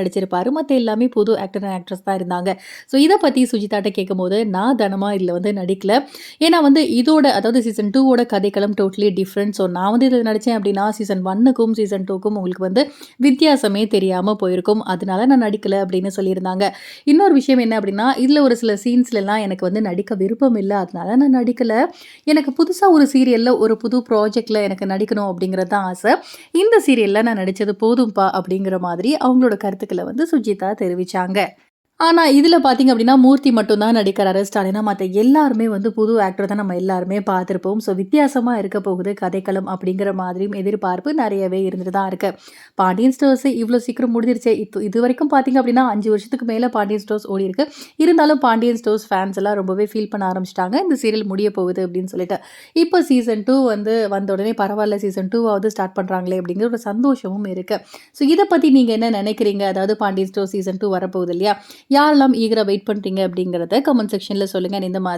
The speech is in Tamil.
நடிச்சிருப்பாரு. மத்த எல்லாமே புது ஆக்டர் அண்ட் ஆக்ட்ரஸ் தான் இருந்தாங்க. ஸோ இதை பற்றி சுஜிதாட்ட கேட்கும்போது, நான் தனமா இதில் வந்து நடிக்கல. ஏன்னா வந்து இதோட அதாவது சீசன் டூவோட கதைக்களம் டோட்டலி டிஃப்ரெண்ட் ஸோ நான் வந்து இதில் நடித்தேன் அப்படின்னா சீசன் ஒன்னுக்கும் சீசன் டூக்கும் உங்களுக்கு வந்து வித்தியாசமே தெரியாமல் போயிருக்கும். அதனால நான் நடிக்கல அப்படின்னு சொல்லியிருந்தாங்க. இன்னொரு விஷயம் என்ன அப்படின்னா இதில் ஒரு சில சீன்ஸ்லலாம் எனக்கு வந்து நடிக்க விருப்பம் இல்லை அதனால நான் நடிக்கல. எனக்கு புதுசாக ஒரு சீரியலில் ஒரு புது ப்ராஜெக்டில் எனக்கு நடிக்கணும் அப்படிங்கிறது தான் ஆசை இந்த சீரியலில் நான் நடித்தது போதும்பா அப்படிங்கிற மாதிரி அவங்களோட கருத்து கருத்துக்கள வந்து சுஜிதா தெரிவிச்சாங்க. ஆனால் இதில் பார்த்தீங்க அப்படின்னா மூர்த்தி மட்டும்தான் நடிக்கிறாரு. ஸ்டாலினா மற்ற எல்லாருமே வந்து புது ஆக்டர் தான் நம்ம எல்லாருமே பார்த்துருப்போம் ஸோ வித்தியாசமாக இருக்க போகுது கதைக்களம் அப்படிங்கிற மாதிரியும் எதிர்பார்ப்பு நிறையவே இருந்துட்டு தான் இருக்குது பாண்டியன் ஸ்டோர்ஸ் இவ்வளோ சீக்கிரம் முடிஞ்சிருச்சே. இது வரைக்கும் பார்த்தீங்க அப்படின்னா அஞ்சு வருஷத்துக்கு மேலே பாண்டியன் ஸ்டோர்ஸ் ஓடி இருக்கு இருந்தாலும் பாண்டியன் ஸ்டோர்ஸ் ஃபேன்ஸ் எல்லாம் ரொம்பவே ஃபீல் பண்ண ஆரம்பிச்சிட்டாங்க இந்த சீரியல் முடிய போகுது அப்படின்னு சொல்லிட்டு. இப்போ சீசன் டூ வந்து வந்த உடனே பரவாயில்ல சீசன் டூவாவது ஸ்டார்ட் பண்ணுறாங்களே அப்படிங்கிற ஒரு சந்தோஷமும் இருக்குது ஸோ இதை பற்றி நீங்கள் என்ன நினைக்கிறீங்க அதாவது பாண்டியன் ஸ்டோர் சீசன் டூ வரப்போகுது இல்லையா? யாரெல்லாம் ஈகரா வெயிட் பண்றீங்க அப்படிங்கிறத கமெண்ட் செக்ஷன்ல சொல்லுங்க. இந்த மாதிரி